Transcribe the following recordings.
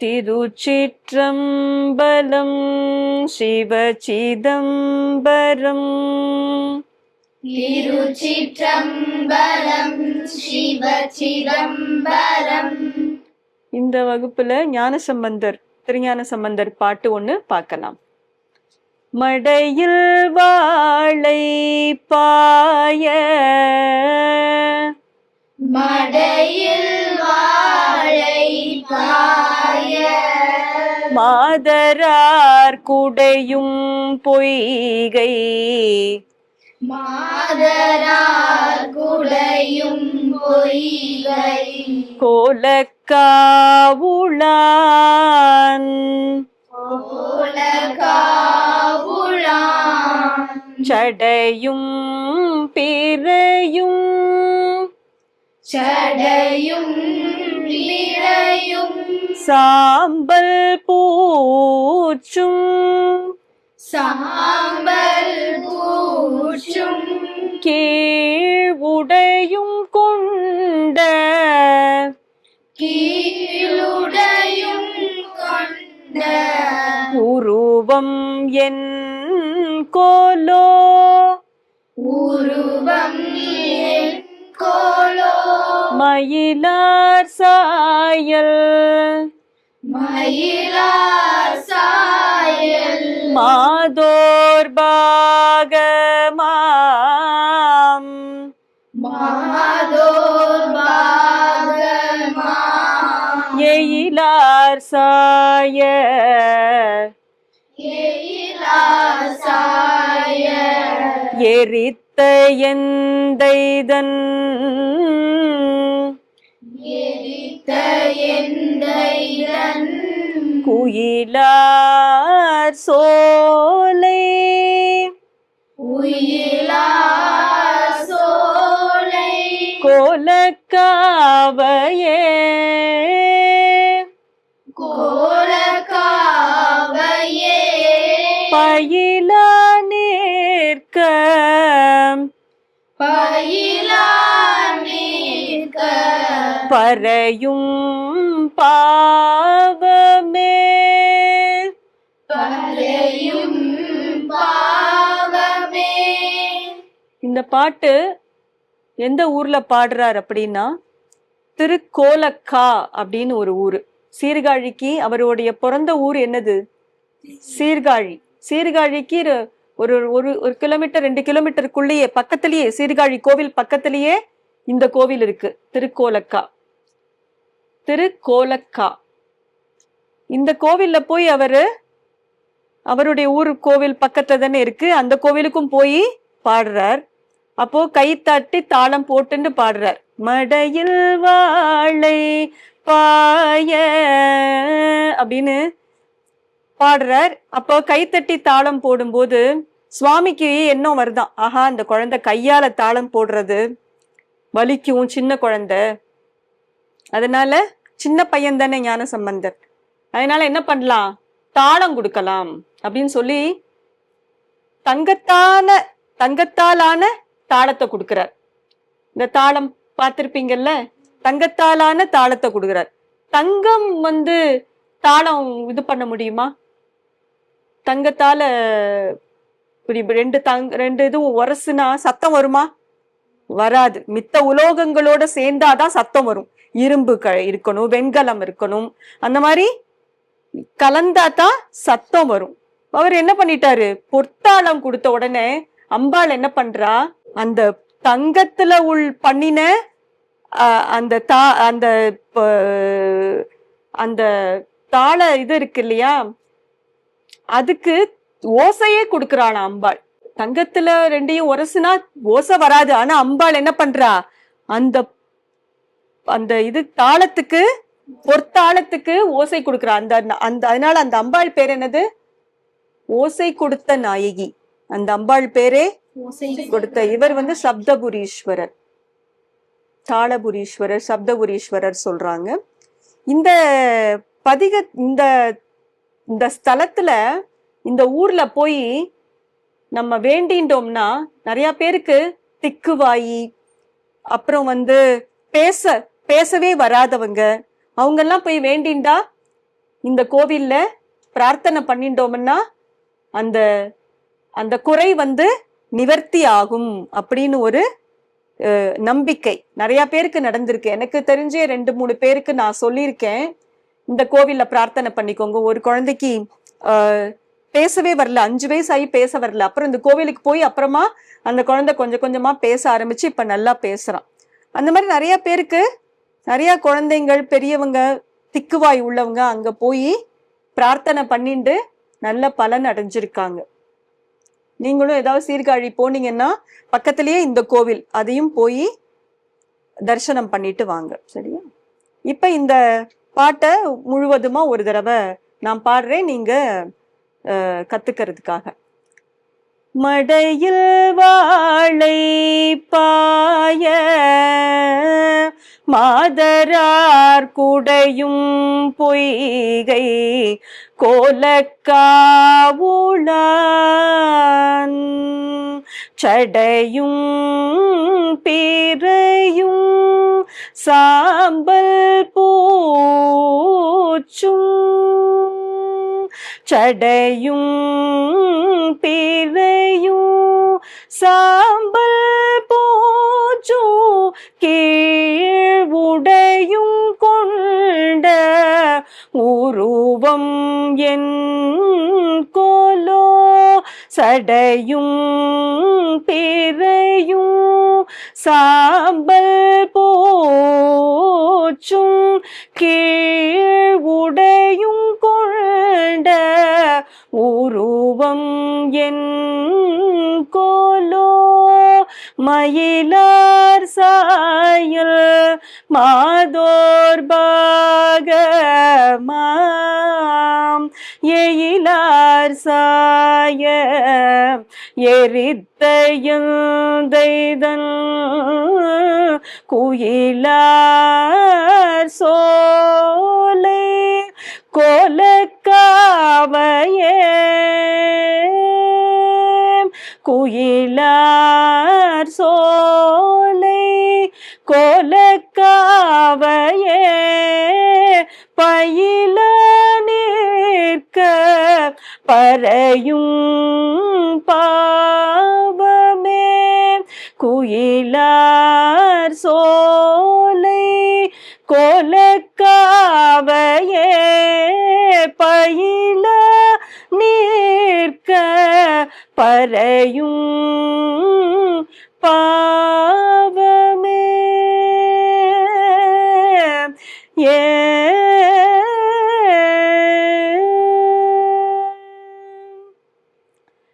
திருச்சிற்றம்பலம் சிவச்சிதம்பரம் திருச்சிற்றம்பலம் சிவ சிதம்பரம் இந்த வகுப்புல ஞானசம்பந்தர் திருஞான சம்பந்தர் பாட்டு ஒண்ணு பார்க்கலாம். மடையில் வாழை பாய. மடையில் வாழை மாதரார் குடையும் பொய்கை. மாதரார் குடையும் பொய்கை. கோலக்காவுளான். சடையும் பிறையும் சடையும் விரையும் சாம்பல் பூச்சும் சாம்பல் பூச்சும். கீழ் உடையும் கொண்ட கீழுடையும் கொண்ட. உருவம் என் கோலோ. உருவம் என் மயிலார் சாயல். மயிலார் சாயல். மாதோர் பாகமாம். மாதோர் பாகமா எயிலார் சாய எயிலார் சாய எரித்த எரித்த எந்தைதன் குயிலார் சோலை. சோலை. கோலக்காவையே. கோலகாவையே பயிலா பறையும் பாவமே. பறையும் பாவமே. இந்த பாட்டு எந்த ஊர்ல பாடுறார் அப்படின்னா திருக்கோலக்கா அப்படின்னு ஒரு ஊரு. சீர்காழிக்கு அவருடைய பிறந்த ஊர் என்னது? சீர்காழி. சீர்காழிக்கு ஒரு- ஒரு ஒரு ஒரு கிலோமீட்டர் ரெண்டு கிலோமீட்டருக்குள்ளேயே பக்கத்திலேயே சீர்காழி கோவில் பக்கத்திலேயே இந்த கோவில் இருக்கு திருக்கோலக்கா. திருக்கோலக்கா. இந்த கோவில்ல போய் அவரு அவருடைய ஊர் கோவில் பக்கத்துல தானே இருக்கு. அந்த கோவிலுக்கும் போய் பாடுறார். அப்போ கை தட்டி தாளம் போட்டுன்னு பாடுறார். மடையில் வாழை பாய அப்படின்னு பாடுறார். அப்போ கைத்தட்டி தாளம் போடும்போது சுவாமிக்கு எண்ணம் வருதான் ஆஹா அந்த குழந்தை கையால தாளம் போடுறது வலிக்கும் சின்ன குழந்தை. அதனால சின்ன பையன் தானே ஞான சம்பந்தர். அதனால என்ன பண்ணலாம்? தாளம் கொடுக்கலாம். அப்படின்னு சொல்லி தங்கத்தான தங்கத்தாலான தாளத்தை கொடுக்கிறார். இந்த தாளம் பார்த்திருப்பீங்கல்ல? தங்கத்தாலான தாளத்தை கொடுக்கிறார். தங்கம் வந்து தாளம் இது பண்ண முடியுமா? தங்கத்தால இப்படி ரெண்டு தங் ரெண்டு இதுவும் உரசுனா சத்தம் வருமா? வராது. மித்த உலோகங்களோட சேர்ந்தாதான் சத்தம் வரும். இரும்பு க இருக்கணும் வெண்கலம் இருக்கணும். அந்த மாதிரி கலந்தா தான் சத்தம் வரும். அவர் என்ன பண்ணிட்டாரு? பொற்தாளம் கொடுத்த உடனே அம்பாள் என்ன பண்றா? அந்த தங்கத்துல உள் பண்ணின அந்த தா அந்த அந்த தாள இது இருக்கு இல்லையா? அதுக்கு ஓசையே கொடுக்கறாளாம் அம்பாள். தங்கத்துல ரெண்டையும் உரசுனா ஓசை வராது. ஆனா அம்பாள் என்ன பண்றா? அந்த அந்த இது தாளத்துக்கு பொற்தாளத்துக்கு ஓசை கொடுக்கறா. அந்த அந்த அதனால அந்த அம்பாள் பேர் என்னது? ஓசை கொடுத்த நாயகி. அந்த அம்பாள் பேரே கொடுத்த. இவர் வந்து சப்தபுரீஸ்வரர். தாளபுரீஸ்வரர் சப்தபுரீஸ்வரர் சொல்றாங்க. இந்த பதிக இந்த இந்த ஸ்தலத்துல இந்த ஊர்ல போய் நம்ம வேண்டின்றோம்னா நிறைய பேருக்கு திக்குவாயி அப்புறம் வந்து பேச பேசவே வராதவங்க. அவங்கெல்லாம் போய் வேண்டிண்டா? இந்த கோவில்ல பிரார்த்தனை பண்ணிட்டோம்னா அந்த அந்த குறை வந்து நிவர்த்தி ஆகும் அப்படின்னு ஒரு நம்பிக்கை நிறைய பேருக்கு நடந்திருக்கு. எனக்கு தெரிஞ்சே ரெண்டு மூணு பேருக்கு நான் சொல்லியிருக்கேன். இந்த கோவில்ல பிரார்த்தனை பண்ணிக்கோங்க. ஒரு குழந்தைக்கு பேசவே வரல. அஞ்சு வயசு ஆகி பேச வரல. அப்புறம் இந்த கோவிலுக்கு போய் அப்புறமா அந்த குழந்தை கொஞ்சம் கொஞ்சமா பேச ஆரம்பிச்சு இப்ப நல்லா பேசுறான். அந்த மாதிரி நிறைய பேருக்கு நிறைய குழந்தைங்கள் பெரியவங்க திக்குவாய் உள்ளவங்க அங்க போய் பிரார்த்தனை பண்ணிட்டு நல்ல பலன் அடைஞ்சிருக்காங்க. நீங்களும் ஏதாவது சீர்காழி போனீங்கன்னா பக்கத்திலேயே இந்த கோவில் அதையும் போய் தரிசனம் பண்ணிட்டு வாங்க. சரியா? இப்ப இந்த பாட்டை முழுவதுமா ஒரு தடவை நான் பாடுறேன். நீங்க கத்துக்கிறதுக்காக. மடையில் வாழை பாய மாதரார் குடையும் பொய்கை கோலக்காவுளான். சடையும் பிறையும் சாம்பல் பூச்சும் சடையும் பிறையும் சாம்பல் போச்சோ கீழ் உடையும் கொண்ட உருவம் என் கோலோ சடையும் பிறையும் சாம்பல் போச்சும் கீழ் உடையும் கொண்ட உருவம் என் கோலோ. மயிலார் சாயல் மாதோர் பாகமாம். எயிலார் சாய எரித்த குயிலார் சோலை கோலக்காவையே. குயிலார் குயிலார் சோலை கொலக்காவையே பயில நிற்க பறையும் பாவமே. ஏ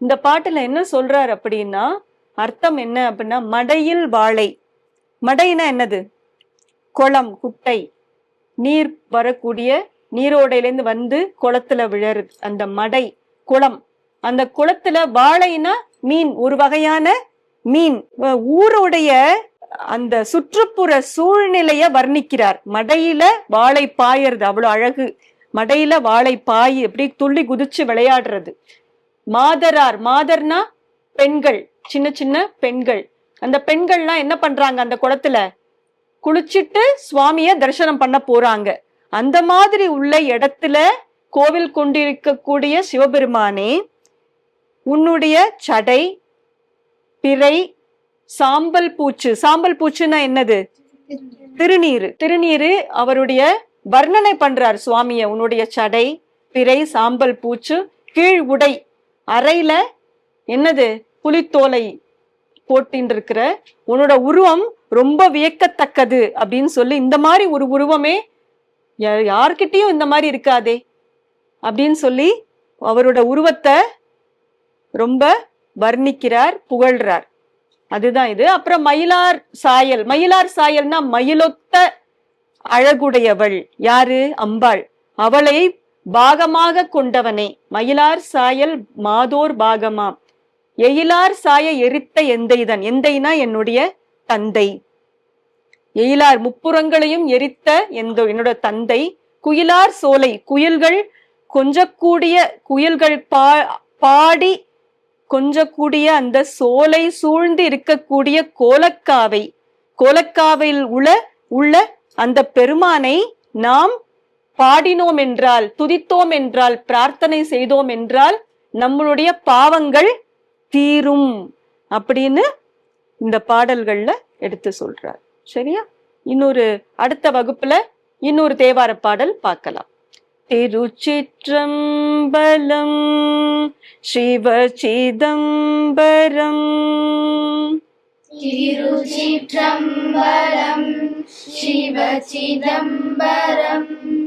இந்த பாட்டுல என்ன சொல்றார் அப்படின்னா அர்த்தம் என்ன அப்படின்னா மடையில் வாழை. மடைனா என்னது? குளம் குட்டை. நீர் வரக்கூடிய நீரோடையிலேருந்து வந்து குளத்துல விழறது. அந்த மடை குளம். அந்த குளத்துல வாழைனா மீன். ஒரு வகையான மீன். ஊருடைய அந்த சுற்றுப்புற சூழ்நிலைய வர்ணிக்கிறார். மடையில வாழை பாயறது. அவ்வளவு அழகு. மடையில வாழை பாய் எப்படி துள்ளி குதிச்சு விளையாடுறது. மாதரார். மாதர்னா பெண்கள். சின்ன சின்ன பெண்கள். அந்த பெண்கள்லாம் என்ன பண்றாங்க? அந்த குளத்துல குளிச்சிட்டு சுவாமிய தரிசனம் பண்ண போறாங்க. அந்த மாதிரி உள்ள இடத்துல கோவில் கொண்டிருக்கக்கூடிய சிவபெருமானே உன்னுடைய சடை பிறை சாம்பல் பூச்சு. சாம்பல் பூச்சுன்னா என்னது? திருநீரு. திருநீரு அவருடைய வர்ணனை பண்றார் சுவாமிய. உன்னுடைய சடை பிறை சாம்பல் பூச்சு கீழ் உடை. அறையில என்னது? புலித்தோலை போட்டின்னு இருக்கிற உன்னோட உருவம் ரொம்ப வியக்கத்தக்கது அப்படின்னு சொல்லி இந்த மாதிரி ஒரு உருவமே யா- யார்கிட்டயும் இந்த மாதிரி இருக்காதே அப்படின்னு சொல்லி அவரோட உருவத்தை ரொம்ப வர்ணிக்கிறார் புகழ்றார். அதுதான் இது. அப்புறம் மயிலார் சாயல். மயிலார் சாயல்னா மயிலொத்த அழகுடையவள். யாரு? அம்பாள். அவளை பாகமாக கொண்டவனே. மயிலார் சாயல் மாதோர் பாகமாம். எயிலார் சாய எரித்த எந்தைதான். எந்தைனா என்னுடைய தந்தை. எயிலார் முப்புறங்களையும் எரித்த எந்த என்னோட தந்தை. குயிலார் சோலை குயில்கள் கொஞ்சக்கூடிய குயில்கள் பா பாடி கொஞ்சக்கூடிய அந்த சோலை சூழ்ந்து இருக்கக்கூடிய கோலக்காவை. கோலக்காவையில் உள்ள உள்ள அந்த பெருமானை நாம் பாடினோம் என்றால் துதித்தோம் என்றால் பிரார்த்தனை செய்தோம் என்றால் நம்மளுடைய பாவங்கள் தீரும் அப்படின்னு இந்த பாடல்கள்ல எடுத்து சொல்றார். சரியா? இன்னொரு அடுத்த வகுப்புல இன்னொரு தேவார பாடல் பார்க்கலாம். திருச்சிற்றம்பலம் சிவசிதம்பரம். திருச்சிற்றம்பலம் சிவசிதம்பரம்.